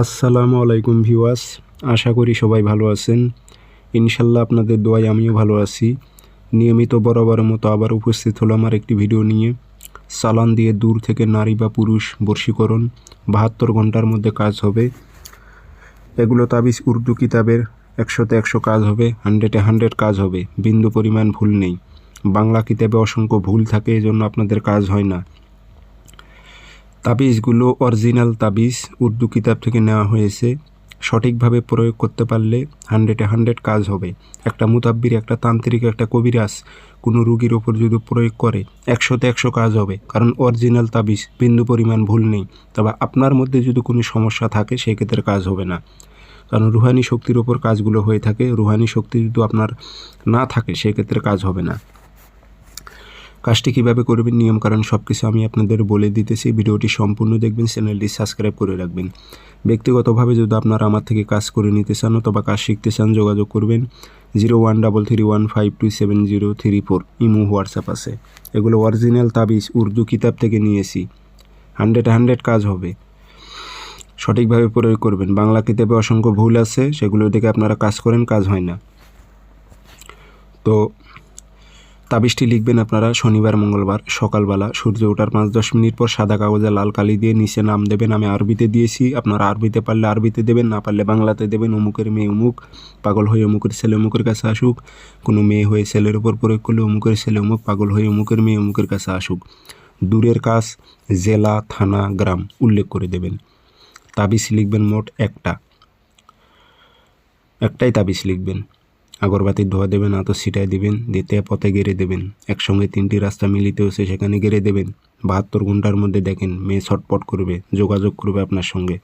আসসালামু আলাইকুম ভিউয়ার্স, আশা করি সবাই ভালো আছেন। ইনশাল্লাহ আপনাদের দোয়ায় আমিও ভালো আছি। নিয়মিত বরাবরের মতো আবার উপস্থিত হলো আমার একটি ভিডিও নিয়ে। সালান দিয়ে দূর থেকে নারী বা পুরুষ বর্ষীকরণ, বাহাত্তর ঘণ্টার মধ্যে কাজ হবে। এগুলো তাবিজ, উর্দু কিতাবের একশোতে একশো কাজ হবে, হান্ড্রেডে হান্ড্রেড কাজ হবে। বিন্দু পরিমাণ ভুল নেই। বাংলা কিতাবে অসংখ্য ভুল থাকে, এজন্য আপনাদের কাজ হয় না। তাবিজগুলো অরিজিনাল তাবিজ উর্দু কিতাব থেকে নেওয়া হয়েছে। সঠিকভাবে প্রয়োগ করতে পারলে হান্ড্রেডে হান্ড্রেড কাজ হবে। একটা মুতাব্বির, একটা তান্ত্রিক, একটা কবিরাজ কোনো রুগীর ওপর যদি প্রয়োগ করে, একশোতে একশো কাজ হবে। কারণ অরিজিনাল তাবিজ, বিন্দু পরিমাণ ভুল নেই। তবে আপনার মধ্যে যদি কোনো সমস্যা থাকে, সেক্ষেত্রে কাজ হবে না। কারণ রুহানি শক্তির ওপর কাজগুলো হয়ে থাকে। রুহানি শক্তি যদি আপনার না থাকে, সেক্ষেত্রে কাজ হবে না। কাজটি কীভাবে করবেন, নিয়মকানুন সব কিছু আমি আপনাদের বলে দিতেছি। ভিডিওটি সম্পূর্ণ দেখবেন, চ্যানেলটি সাবস্ক্রাইব করে রাখবেন। ব্যক্তিগতভাবে যদি আপনারা আমার থেকে কাজ করে নিতে চান অথবা কাজ শিখতে চান, যোগাযোগ করবেন zero one double three one five two seven zero three four. Imo, WhatsApp আছে। এগুলো অরিজিনাল তাবিজ, উর্দু কিতাব থেকে নিয়েছি। হান্ড্রেড হান্ড্রেড কাজ হবে। সঠিকভাবে প্রয়োগ করবেন। বাংলা কিতাবে অসংখ্য ভুল আছে, সেগুলো দেখে আপনারা কাজ করেন, কাজ হয় না। তো তাবিজটি লিখবেন আপনারা শনিবার, মঙ্গলবার সকালবেলা। সূর্য ওঠার পাঁচ দশ মিনিট পর সাদা কাগজে লাল কালি দিয়ে নিচে নাম দেবেন। আমি আরবিতে দিয়েছি, আপনারা আরবিতে পারলে আরবিতে দেবেন, না পারলে বাংলাতে দেবেন। অমুকের মেয়ে অমুক, পাগল হয়ে অমুকের ছেলে অমুকের কাছে আসুক। কোনো মেয়ে হয়ে ছেলের উপর প্রয়োগ করলে অমুকের ছেলে অমুক, পাগল হয়ে অমুকের মেয়ে অমুকের কাছে আসুক। দূরের কাজ, জেলা, থানা, গ্রাম উল্লেখ করে দেবেন। তাবিজ লিখবেন মোট একটা। একটাই তাবিজ লিখবেন। আগরবাতির ধোয়া দেবেন আতো ছিটায় দেবেন, দিতে পথে গেড়ে দেবেন। একসঙ্গে তিনটি রাস্তা মিলিত হচ্ছে সেখানে গেড়ে দেবেন। বাহাত্তর ঘণ্টার মধ্যে দেখেন মেয়ে ছটপট করবে, যোগাযোগ করবে আপনার সঙ্গে।